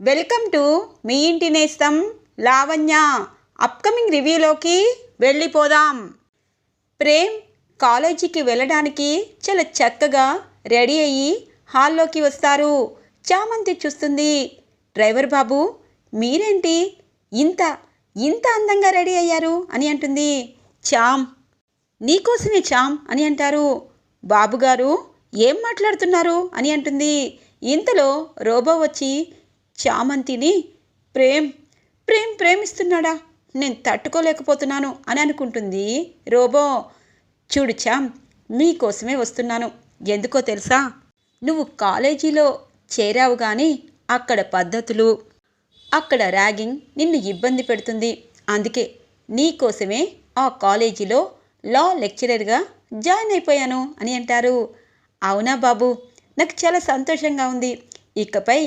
Welcome to me ఇంటి నేస్తం Lavanya. Upcoming రివ్యూలోకి వెళ్ళిపోదాం. ప్రేమ్ కాలేజీకి వెళ్ళడానికి చాలా చక్కగా రెడీ అయ్యి హాల్లోకి వస్తారు. చామంతి చూస్తుంది. డ్రైవర్ బాబు మీరేంటి ఇంత ఇంత అందంగా రెడీ అయ్యారు అని అంటుంది. చామ్ నీకోసమే చామ్ అని అంటారు. బాబుగారు ఏం మాట్లాడుతున్నారు అని అంటుంది. ఇంతలో రోబో వచ్చి చామంతిని ప్రేమ్ ప్రేమ్ ప్రేమిస్తున్నాడా? నేను తట్టుకోలేకపోతున్నాను అని అనుకుంటుంది రోబో. చూడు చామ్ మీకోసమే వస్తున్నాను. ఎందుకో తెలుసా? నువ్వు కాలేజీలో చేరావు కానీ అక్కడ పద్ధతులు అక్కడ ర్యాగింగ్ నిన్ను ఇబ్బంది పెడుతుంది. అందుకే నీకోసమే ఆ కాలేజీలో లా లెక్చరర్గా జాయిన్ అయిపోయాను అని అంటారు. అవునా బాబు? నాకు చాలా సంతోషంగా ఉంది. ఇకపై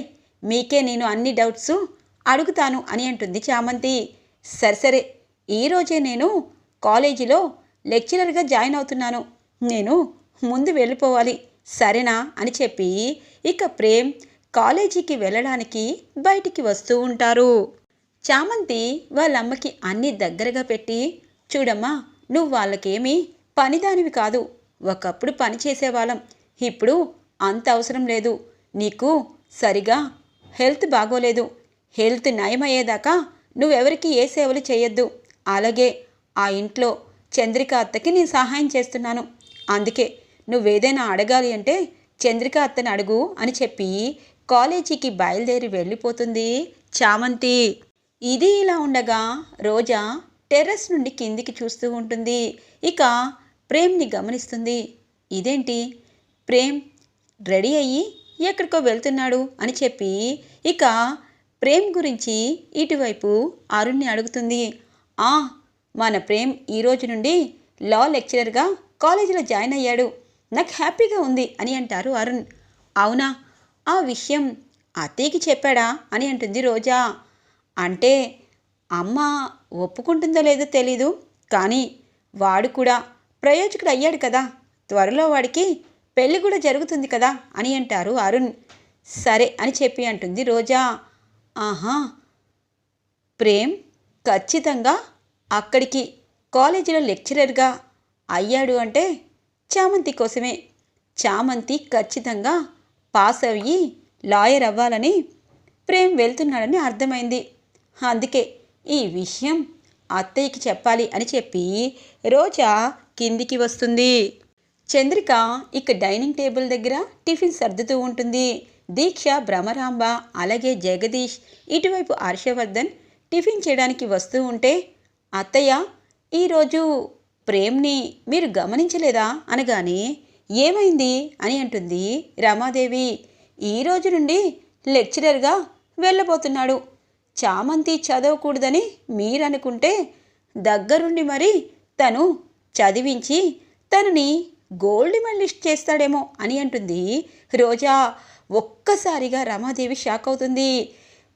మీకే నేను అన్ని డౌట్స్ అడుగుతాను అని అంటుంది చామంతి. సరే సరే. ఈరోజే నేను కాలేజీలో లెక్చరర్గా జాయిన్ అవుతున్నాను. నేను ముందు వెళ్ళిపోవాలి. సరేనా? అని చెప్పి ఇక ప్రేమ్ కాలేజీకి వెళ్ళడానికి బయటికి వస్తూ ఉంటారు. చామంతి వాళ్ళ అమ్మకి దగ్గరగా పెట్టి చూడమ్మా నువ్వు వాళ్ళకేమీ పనిదానివి కాదు. ఒకప్పుడు పని చేసేవాళ్ళం. ఇప్పుడు అంత అవసరం లేదు. నీకు సరిగా హెల్త్ బాగోలేదు. హెల్త్ నయమయ్యేదాకా నువ్వెవరికి ఏ సేవలు చేయొద్దు అలాగే ఆ ఇంట్లో చంద్రిక అత్తకి నేను సహాయం చేస్తున్నాను. అందుకే నువ్వేదైనా అడగాలి అంటే చంద్రిక అత్తని అడుగు అని చెప్పి కాలేజీకి బయలుదేరి వెళ్ళిపోతుంది చామంతి. ఇది ఇలా ఉండగా రోజా టెర్రస్ నుండి కిందికి చూస్తూ ఉంటుంది. ఇక ప్రేమ్ని గమనిస్తుంది. ఇదేంటి? ప్రేమ్ రెడీ అయ్యి ఎక్కడికో వెళ్తున్నాడు అని చెప్పి ఇక ప్రేమ్ గురించి ఇటువైపు అరుణ్ని అడుగుతుంది. ఆ మన ప్రేమ్ ఈ రోజు నుండి లా లెక్చరర్గా కాలేజీలో జాయిన్ అయ్యాడు. నాకు హ్యాపీగా ఉంది అని అంటారు అరుణ్. అవునా? ఆ విషయం అత్తయ్యకి చెప్పాడా అని అంటుంది రోజా. అంటే అమ్మ ఒప్పుకుంటుందో లేదో తెలీదు కానీ వాడు కూడా ప్రయోజకుడు అయ్యాడు కదా. త్వరలో వాడికి పెళ్ళి కూడా జరుగుతుంది కదా అని అంటారు అరుణ్. సరే అని చెప్పి అంటుంది రోజా. ఆహా ప్రేమ్ ఖచ్చితంగా అక్కడికి కాలేజీలో లెక్చరర్గా అయ్యాడు అంటే చామంతి కోసమే. చామంతి ఖచ్చితంగా పాస్ అయ్యి లాయర్ అవ్వాలని ప్రేమ్ వెళ్తున్నాడని అర్థమైంది. అందుకే ఈ విషయం అత్తయ్యకి చెప్పాలి అని చెప్పి రోజా కిందికి వస్తుంది. చంద్రిక ఇక డైనింగ్ టేబుల్ దగ్గర టిఫిన్ సర్దుతూ ఉంటుంది. దీక్ష భ్రమరాంబ అలాగే జగదీష్ ఇటువైపు హర్షవర్ధన్ టిఫిన్ చేయడానికి వస్తూ ఉంటే అత్తయ్య ఈరోజు ప్రేమ్ని మీరు గమనించలేదా? అనగానే ఏమైంది? అని అంటుంది రమాదేవి. ఈ రోజు నుండి లెక్చరర్గా వెళ్ళబోతున్నాడు. చామంతి చదవకూడదని మీరనుకుంటే దగ్గరుండి మరి తను చదివించి తనని గోల్డ్ మెడలిస్ట్ చేస్తాడేమో అని అంటుంది. రోజా ఒక్కసారిగా రమాదేవి షాక్ అవుతుంది.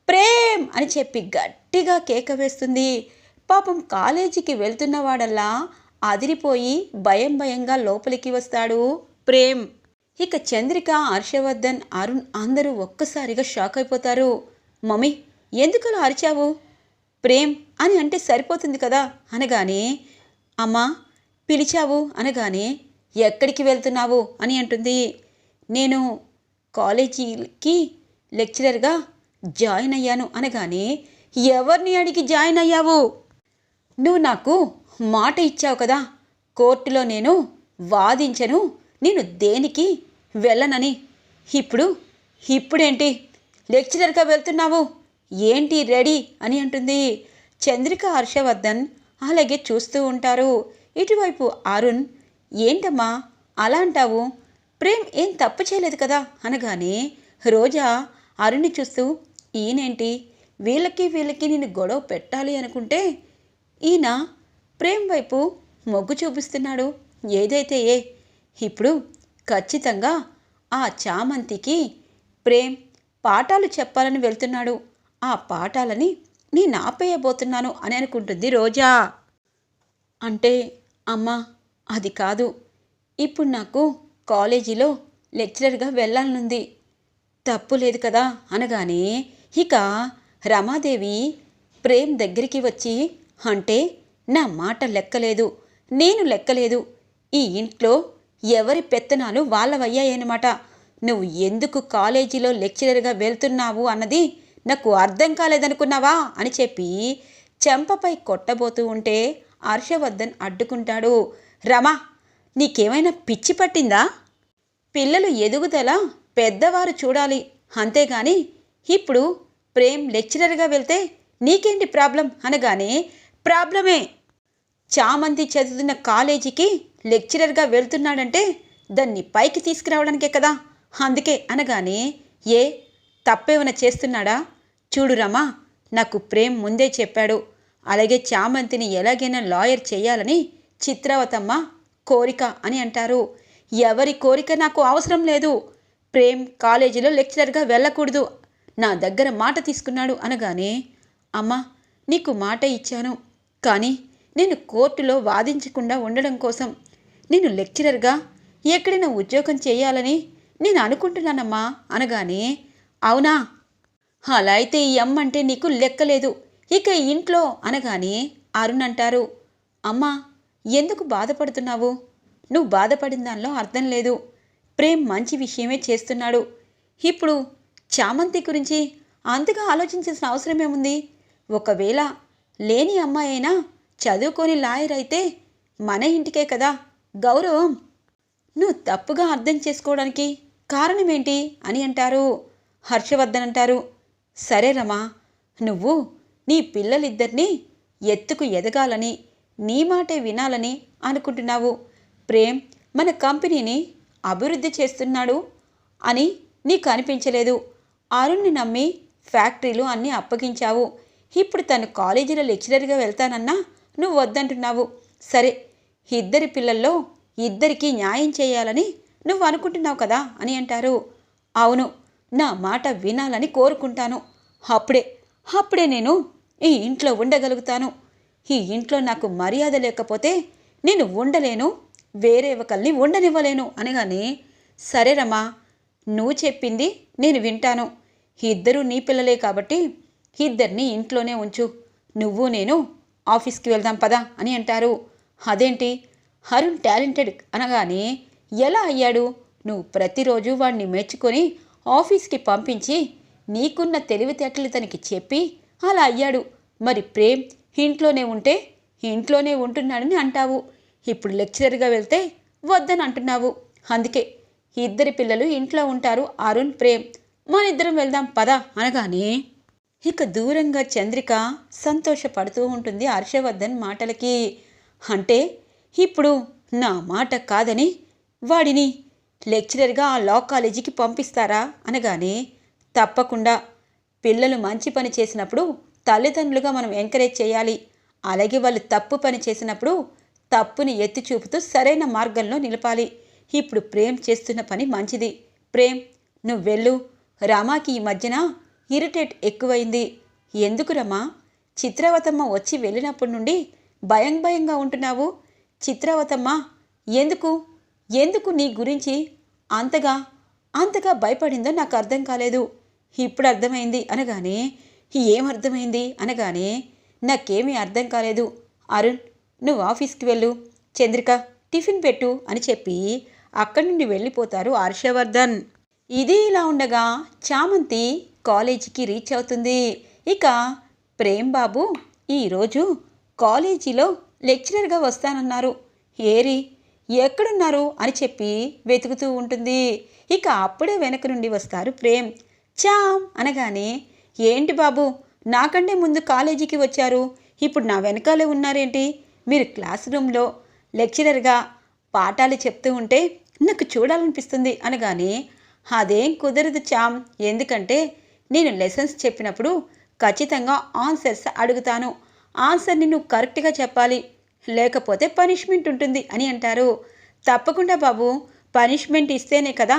ప్రేమ్ అని చెప్పి గట్టిగా కేక వేస్తుంది. పాపం కాలేజీకి వెళ్తున్నవాడల్లా అదిరిపోయి భయం భయంగా లోపలికి వస్తాడు ప్రేమ్. ఇక చంద్రిక హర్షవర్ధన్ అరుణ్ అందరూ ఒక్కసారిగా షాక్ అయిపోతారు. మమ్మీ ఎందుకలా అరిచావు? ప్రేమ్ అని అంటే సరిపోతుంది కదా అనగానే అమ్మా పిలిచావు అనగానే ఎక్కడికి వెళ్తున్నావు అని అంటుంది. నేను కాలేజీకి లెక్చరర్గా జాయిన్ అయ్యాను అనగానే ఎవరిని అడిగి జాయిన్ అయ్యావు? నువ్వు నాకు మాట ఇచ్చావు కదా కోర్టులో నేను వాదించను నేను దేనికి వెళ్ళనని. ఇప్పుడు ఇప్పుడేంటి? లెక్చరర్గా వెళ్తున్నావు ఏంటి రెడీ అని అంటుంది. చంద్రిక హర్షవర్ధన్ అలాగే చూస్తూ ఉంటారు. ఇటువైపు అరుణ్ ఏంటమ్మా? అలా అంటావు? ప్రేమ్ ఏం తప్పు చేయలేదు కదా? అనగానే రోజా అరుణ్ని చూస్తూ ఈయనేంటి? వీళ్ళకి వీళ్ళకి నేను గొడవ పెట్టాలి అనుకుంటే ఈయన ప్రేమ్ వైపు మొగ్గు చూపిస్తున్నాడు. ఏదైతే ఏ ఇప్పుడు ఖచ్చితంగా ఆ చామంతికి ప్రేమ్ పాఠాలు చెప్పాలని వెళ్తున్నాడు. ఆ పాఠాలని నేను ఆపేయబోతున్నాను అని అనుకుంటుంది రోజా. అంటే అమ్మా అది కాదు. ఇప్పుడు నాకు కాలేజీలో లెక్చరర్గా వెళ్ళాలనుంది. తప్పు లేదు కదా అనగానే ఇక రమాదేవి ప్రేమ్ దగ్గరికి వచ్చి అంటే నా మాట లెక్కలేదు. నేను లెక్కలేదు. ఈ ఇంట్లో ఎవరి పెత్తనాలు వాళ్ళవయ్యాయన్నమాట. నువ్వు ఎందుకు కాలేజీలో లెక్చరర్గా వెళ్తున్నావు అన్నది నాకు అర్థం కాలేదనుకున్నావా? అని చెప్పి చెంపపై కొట్టబోతూ ఉంటే హర్షవర్ధన్ అడ్డుకుంటాడు. రమా నీకేమైనా పిచ్చి పట్టిందా? పిల్లలు ఎదుగుదల పెద్దవారు చూడాలి. అంతేగాని ఇప్పుడు ప్రేమ్ లెక్చరర్గా వెళ్తే నీకేంటి ప్రాబ్లం? అనగానే ప్రాబ్లమే. చామంతి చదువుతున్న కాలేజీకి లెక్చరర్గా వెళ్తున్నాడంటే దాన్ని పైకి తీసుకురావడానికే కదా. అందుకే అనగానే ఏ తప్పేమైనా చేస్తున్నాడా? చూడు రమా నాకు ప్రేమ్ ముందే చెప్పాడు. అలాగే చామంతిని ఎలాగైనా లాయర్ చేయాలని చిత్రావతమ్మ కోరిక అని అంటారు. ఎవరి కోరిక నాకు అవసరం లేదు. ప్రేమ్ కాలేజీలో లెక్చరర్గా వెళ్ళకూడదు. నా దగ్గర మాట తీసుకున్నాడు అనగానే అమ్మా నీకు మాట ఇచ్చాను. కానీ నేను కోర్టులో వాదించకుండా ఉండడం కోసం నేను లెక్చరర్గా ఎక్కడైనా ఉద్యోగం చేయాలని నేను అనుకుంటున్నానమ్మా అనగానే అవునా? అలా అయితే ఈ అమ్మ అంటే నీకు లెక్కలేదు. ఇక ఇంట్లో అనగానే అరుణ్ అంటారు. అమ్మా ఎందుకు బాధపడుతున్నావు? నువ్వు బాధపడిన దానిలో అర్థం లేదు. ప్రేమ్ మంచి విషయమే చేస్తున్నాడు. ఇప్పుడు చామంతి గురించి అంతగా ఆలోచించాల్సిన అవసరమేముంది ఒకవేళ లేని అమ్మాయి అయినా చదువుకొని లాయర్ అయితే మన ఇంటికే కదా. గౌరవం. నువ్వు తప్పుగా అర్థం చేసుకోవడానికి కారణమేంటి అని అంటారు. హర్షవర్ధన్ అంటారు. సరే రమా నువ్వు నీ పిల్లలిద్దరినీ ఎత్తుకు ఎదగాలని నీ మాటే వినాలని అనుకుంటున్నావు. ప్రేమ్ మన కంపెనీని అభివృద్ధి చేస్తున్నాడు అని నీకు అనిపించలేదు. అరుణ్ని నమ్మి ఫ్యాక్టరీలు అన్నీ అప్పగించావు. ఇప్పుడు తను కాలేజీలో లెక్చరర్గా వెళ్తానన్నా నువ్వు వద్దంటున్నావు. సరే ఇద్దరి పిల్లల్లో ఇద్దరికీ న్యాయం చేయాలని నువ్వు అనుకుంటున్నావు కదా అని అంటారు. అవును నా మాట వినాలని కోరుకుంటాను. అప్పుడే అప్పుడే నేను ఈ ఇంట్లో ఉండగలుగుతాను. ఈ ఇంట్లో నాకు మర్యాద లేకపోతే నేను ఉండలేను వేరే ఒకరిని ఉండనివ్వలేను అనగానే సరే రమా నువ్వు చెప్పింది నేను వింటాను. ఇద్దరూ నీ పిల్లలే కాబట్టి ఇద్దరిని ఇంట్లోనే ఉంచు. నువ్వు నేను ఆఫీస్కి వెళ్దాం పదా అని అంటారు. అదేంటి? అరుణ్ టాలెంటెడ్ అనగానే ఎలా అయ్యాడు? నువ్వు ప్రతిరోజు వాడిని మెచ్చుకొని ఆఫీస్కి పంపించి నీకున్న తెలివితేటలు తనకి చెప్పి అలా అయ్యాడు. మరి ప్రేమ్ ఇంట్లోనే ఉంటే ఇంట్లోనే ఉంటున్నాడని అంటావు. ఇప్పుడు లెక్చరర్గా వెళ్తే వద్దని అంటున్నావు. అందుకే ఇద్దరి పిల్లలు ఇంట్లో ఉంటారు అరుణ్ ప్రేమ్. మనిద్దరం వెళ్దాం పద అనగానే ఇక దూరంగా చంద్రిక సంతోషపడుతూ ఉంటుంది హర్షవర్ధన్ మాటలకి. అంటే ఇప్పుడు నా మాట కాదని వాడిని లెక్చరర్గా ఆ లా కాలేజీకి పంపిస్తారా అనగానే తప్పకుండా. పిల్లలు మంచి పని చేసినప్పుడు తల్లిదండ్రులుగా మనం ఎంకరేజ్ చేయాలి. అలాగే వాళ్ళు తప్పు పని చేసినప్పుడు తప్పుని ఎత్తి చూపుతూ సరైన మార్గంలో నిలపాలి. ఇప్పుడు ప్రేమ్ చేస్తున్న పని మంచిది. ప్రేమ్ నువ్వు వెళ్ళు. రామాకి ఈ మధ్యన ఇరిటేట్ ఎక్కువైంది. ఎందుకు రమా? చిత్రవతమ్మ వచ్చి వెళ్ళినప్పటి నుండి భయం భయంగా ఉంటున్నావు. చిత్రవతమ్మ ఎందుకు? ఎందుకు నీ గురించి అంతగా అంతగా భయపడిందో నాకు అర్థం కాలేదు. ఇప్పుడు అర్థమైంది అనగానే ఏం అర్థమైంది? అనగానే నాకేమీ అర్థం కాలేదు. అరుణ్ నువ్వు ఆఫీస్కి వెళ్ళు. చంద్రిక టిఫిన్ పెట్టు అని చెప్పి అక్కడి నుండి వెళ్ళిపోతారు హర్షవర్ధన్. ఇది ఇలా ఉండగా చామంతి కాలేజీకి రీచ్ అవుతుంది. ఇక ప్రేమ్ బాబు ఈరోజు కాలేజీలో లెక్చరర్గా వస్తానన్నారు. ఏరి ఎక్కడున్నారు? అని చెప్పి వెతుకుతూ ఉంటుంది. ఇక అప్పుడే వెనక నుండి వస్తారు ప్రేమ్. చామ్ అనగానే ఏంటి బాబు? నాకంటే ముందు కాలేజీకి వచ్చారు. ఇప్పుడు నా వెనకాలే ఉన్నారేంటి? మీరు క్లాస్ రూమ్లో లెక్చరర్గా పాఠాలు చెప్తూ ఉంటే నాకు చూడాలనిపిస్తుంది అనగానే అదేం కుదరదు చామ్ ఎందుకంటే నేను లెసన్స్ చెప్పినప్పుడు ఖచ్చితంగా ఆన్సర్స్ అడుగుతాను. ఆన్సర్ని నువ్వు కరెక్ట్గా చెప్పాలి. లేకపోతే పనిష్మెంట్ ఉంటుంది అని అంటారు. తప్పకుండా బాబు. పనిష్మెంట్ ఇస్తేనే కదా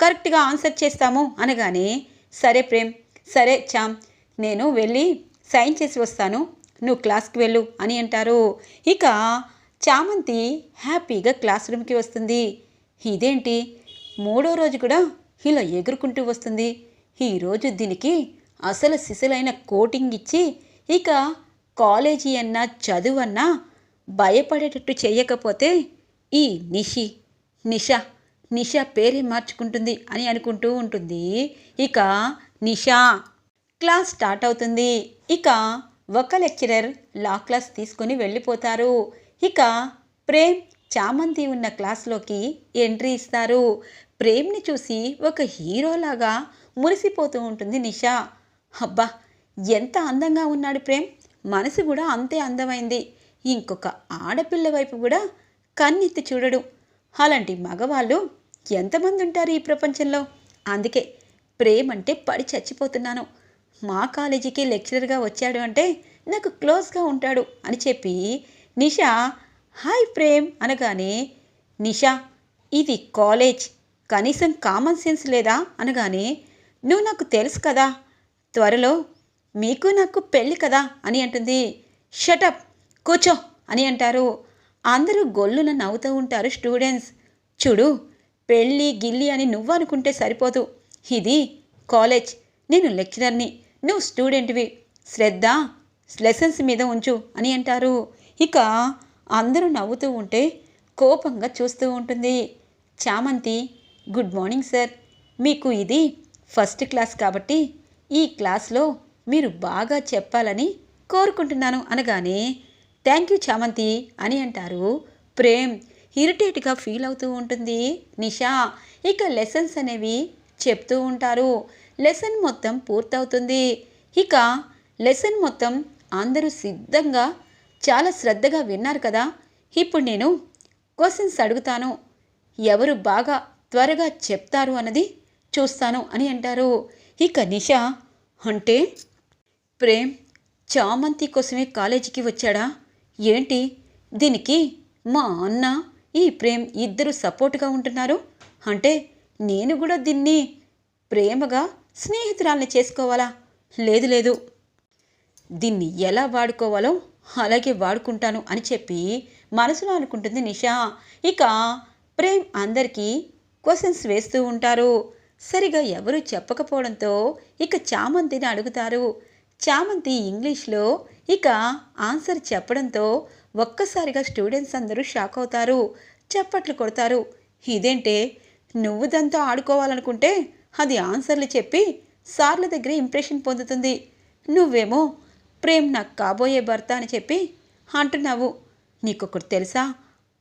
కరెక్ట్గా ఆన్సర్ చేస్తాము అనగానే సరే ప్రేమ్ సరే చామ్ నేను వెళ్ళి సైన్ చేసి వస్తాను. నువ్వు క్లాస్కి వెళ్ళు అని అంటారు. ఇక చామంతి హ్యాపీగా క్లాస్ రూమ్కి వస్తుంది. ఇదేంటి? మూడో రోజు కూడా ఇలా ఎగురుకుంటూ వస్తుంది. ఈరోజు దీనికి అసలు సిసలైన కోటింగ్ ఇచ్చి ఇక కాలేజీ అన్నా చదువు అన్నా భయపడేటట్టు చేయకపోతే ఈ నిషి నిష నిషా పేరే మార్చుకుంటుంది అని అనుకుంటూ ఉంటుంది. ఇక నిషా క్లాస్ స్టార్ట్ అవుతుంది. ఇక ఒక లెక్చరర్ లా క్లాస్ తీసుకుని వెళ్ళిపోతారు. ఇక ప్రేమ్ చామంతి ఉన్న క్లాస్లోకి ఎంట్రీ ఇస్తారు. ప్రేమ్ని చూసి ఒక హీరోలాగా మురిసిపోతూ ఉంటుంది నిషా. అబ్బా ఎంత అందంగా ఉన్నాడు ప్రేమ్. మనసు కూడా అంతే అందమైంది. ఇంకొక ఆడపిల్ల వైపు కూడా కన్నెత్తి చూడడు. అలాంటి మగవాళ్ళు ఎంతమంది ఉంటారు ఈ ప్రపంచంలో? అందుకే ప్రేమంటే పడి చచ్చిపోతున్నాను. మా కాలేజీకి లెక్చరర్గా వచ్చాడు అంటే నాకు క్లోజ్గా ఉంటాడు అని చెప్పి నిషా హాయ్ ప్రేమ్ అనగానే నిషా ఇది కాలేజ్. కనీసం కామన్ సెన్స్ లేదా? అనగానే నువ్వు నాకు తెలుసు కదా. త్వరలో మీకు నాకు పెళ్ళి కదా అని అంటుంది. షటప్ కూర్చో అని అంటారు. అందరూ గొల్లున నవ్వుతూ ఉంటారు స్టూడెంట్స్. చూడు పెళ్ళి గిల్లి అని నువ్వు అనుకుంటే సరిపోదు. ఇది కాలేజ్. నేను లెక్చరర్ని. నువ్వు స్టూడెంట్వి. శ్రద్ధ లెసన్స్ మీద ఉంచు అని అంటారు. ఇక అందరూ నవ్వుతూ ఉంటే కోపంగా చూస్తూ ఉంటుంది. చామంతి గుడ్ మార్నింగ్ సార్. మీకు ఇది ఫస్ట్ క్లాస్ కాబట్టి ఈ క్లాస్లో మీరు బాగా చెప్పాలని కోరుకుంటున్నాను అనగానే థ్యాంక్ యూ చామంతి అని అంటారు. ప్రేమ్ ఇరిటేట్గా ఫీల్ అవుతూ ఉంటుంది నిషా. ఇక లెసన్స్ అనేవి చెప్తూ ఉంటారు. లెసన్ మొత్తం పూర్తవుతుంది. ఇక లెసన్ మొత్తం అందరూ సిద్ధంగా చాలా శ్రద్ధగా విన్నారు కదా. ఇప్పుడు నేను క్వశ్చన్స్ అడుగుతాను. ఎవరు బాగా త్వరగా చెప్తారు అన్నది చూస్తాను అని అంటారు. ఇక నిష అంటే ప్రేమ్ చామంతి కోసమే కాలేజీకి వచ్చాడా? ఏంటి? దీనికి మా అన్న ఈ ప్రేమ్ ఇద్దరు సపోర్ట్గా ఉంటున్నారు? అంటే నేను కూడా దీన్ని ప్రేమగా స్నేహితురాల్ని చేసుకోవాలా? లేదు లేదు. దీన్ని ఎలా వాడుకోవాలో అలాగే వాడుకుంటాను అని చెప్పి మనసులో అనుకుంటుంది నిషా. ఇక ప్రేమ్ అందరికీ క్వశ్చన్స్ వేస్తూ ఉంటారు. సరిగా ఎవరు చెప్పకపోవడంతో ఇక చామంతిని అడుగుతారు. చామంతి ఇంగ్లీష్లో ఇక ఆన్సర్ చెప్పడంతో ఒక్కసారిగా స్టూడెంట్స్ అందరూ షాక్ అవుతారు. చప్పట్లు కొడతారు. ఇదేంటే నువ్వు దాంతో ఆడుకోవాలనుకుంటే అది ఆన్సర్లు చెప్పి సార్ల దగ్గర ఇంప్రెషన్ పొందుతుంది. నువ్వేమో ప్రేమ్ నాకు కాబోయే భర్త అని చెప్పి అంటున్నావు. నీకొకటి తెలుసా?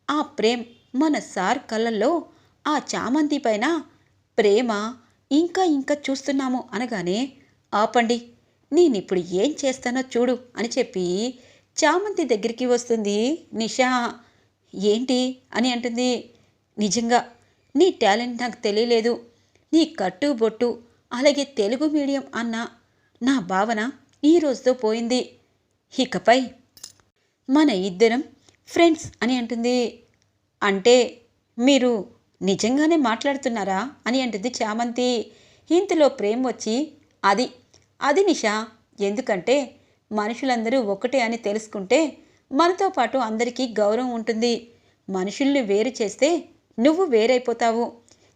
ఆ ప్రేమ్ మన సార్ కళ్ళల్లో ఆ చామంతి పైన ప్రేమ ఇంకా ఇంకా చూస్తున్నాము అనగానే ఆపండి నేనిప్పుడు ఏం చేస్తానో చూడు అని చెప్పి చామంతి దగ్గరికి వస్తుంది నిషా. ఏంటి? అని అంటుంది. నిజంగా నీ టాలెంట్ నాకు తెలియలేదు నీ కట్టు బొట్టు అలాగే తెలుగు మీడియం అన్న నా భావన ఈ రోజుతో పోయింది. ఇకపై మన ఇద్దరం ఫ్రెండ్స్ అని అంటుంది. అంటే మీరు నిజంగానే మాట్లాడుతున్నారా అని అంటుంది చామంతి. ఇంతలో ప్రేమ వచ్చి అది అది నిషా ఎందుకంటే మనుషులందరూ ఒకటే అని తెలుసుకుంటే మనతో పాటు అందరికీ గౌరవం ఉంటుంది. మనుషుల్ని వేరు చేస్తే నువ్వు వేరైపోతావు.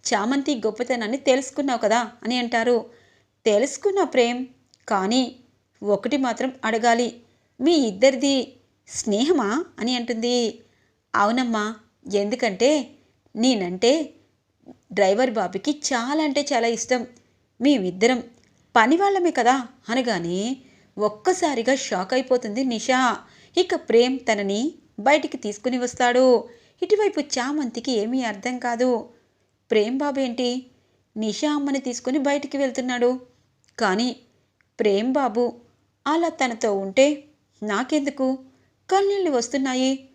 చామంతి గొప్పతనాన్ని తెలుసుకున్నావు కదా అని అంటారు. తెలుసుకున్న ప్రేమ్ కానీ ఒకటి మాత్రం అడగాలి. మీ ఇద్దరిది స్నేహమా అని అంటుంది. అవునమ్మా ఎందుకంటే నేనంటే డ్రైవర్ బాబుకి చాలా అంటే చాలా ఇష్టం. మేమిద్దరం పనివాళ్ళమే కదా అనగానే ఒక్కసారిగా షాక్ అయిపోతుంది నిషా. ఇక ప్రేమ్ తనని బయటికి తీసుకుని వస్తాడు. ఇటువైపు చామంతికి ఏమీ అర్థం కాదు. ప్రేమ్ బాబు ఏంటి? నిషా అమ్మని తీసుకుని బయటికి వెళ్తున్నాడు. కానీ ప్రేమ్ బాబు అలా తనతో ఉంటే నాకెందుకు? కన్నీళ్ళు వస్తున్నాయి.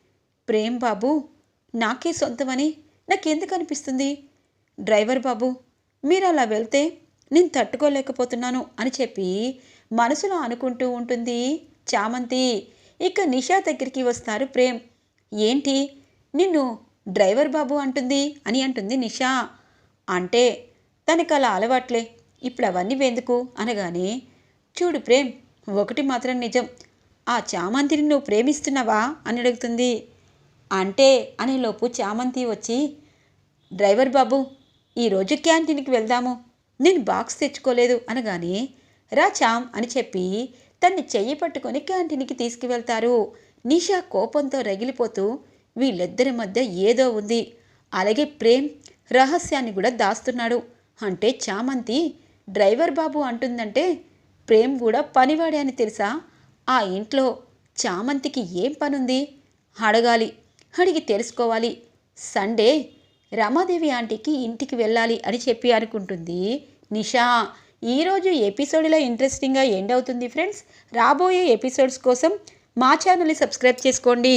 ప్రేమ్ బాబు నాకే సొంతమని నాకెందుకు అనిపిస్తుంది? డ్రైవర్ బాబు మీరు అలా వెళ్తే నేను తట్టుకోలేకపోతున్నాను అని చెప్పి మనసులో అనుకుంటూ ఉంటుంది చామంతి. ఇక నిషా దగ్గరికి వస్తారు ప్రేమ్. ఏంటి? నిన్ను డ్రైవర్ బాబు అంటుంది అని అంటుంది నిషా. అంటే తనకు అలా అలవాట్లే ఇప్పుడు అవన్నీ వెందుకు? అనగానే చూడు ప్రేమ్ ఒకటి మాత్రం నిజం. ఆ చామంతిని నువ్వు ప్రేమిస్తున్నావా? అని అడుగుతుంది. అంటే అనేలోపు చామంతి వచ్చి డ్రైవర్ బాబు ఈరోజు క్యాంటీన్కి వెళ్దాము. నేను బాక్స్ తెచ్చుకోలేదు. అనగానే రా చామ్ అని చెప్పి తన్ని చెయ్యి పట్టుకొని క్యాంటీన్కి తీసుకువెళ్తారు. నిషా కోపంతో రగిలిపోతూ వీళ్ళిద్దరి మధ్య ఏదో ఉంది. అలాగే ప్రేమ్ రహస్యాన్ని కూడా దాస్తున్నాడు. అంటే చామంతి డ్రైవర్ బాబు అంటుందంటే ప్రేమ్ కూడా పనివాడే అని తెలుసా? ఆ ఇంట్లో చామంతికి ఏం పనుంది? అడగాలి. అడిగి తెలుసుకోవాలి. సండే రమాదేవి ఆంటీకి ఇంటికి వెళ్ళాలి అని చెప్పి అనుకుంటుంది నిషా. ఈరోజు ఎపిసోడ్లో ఇంట్రెస్టింగ్గా ఎండ్ అవుతుంది ఫ్రెండ్స్. రాబోయే ఎపిసోడ్స్ కోసం మా ఛానల్ని సబ్స్క్రైబ్ చేసుకోండి.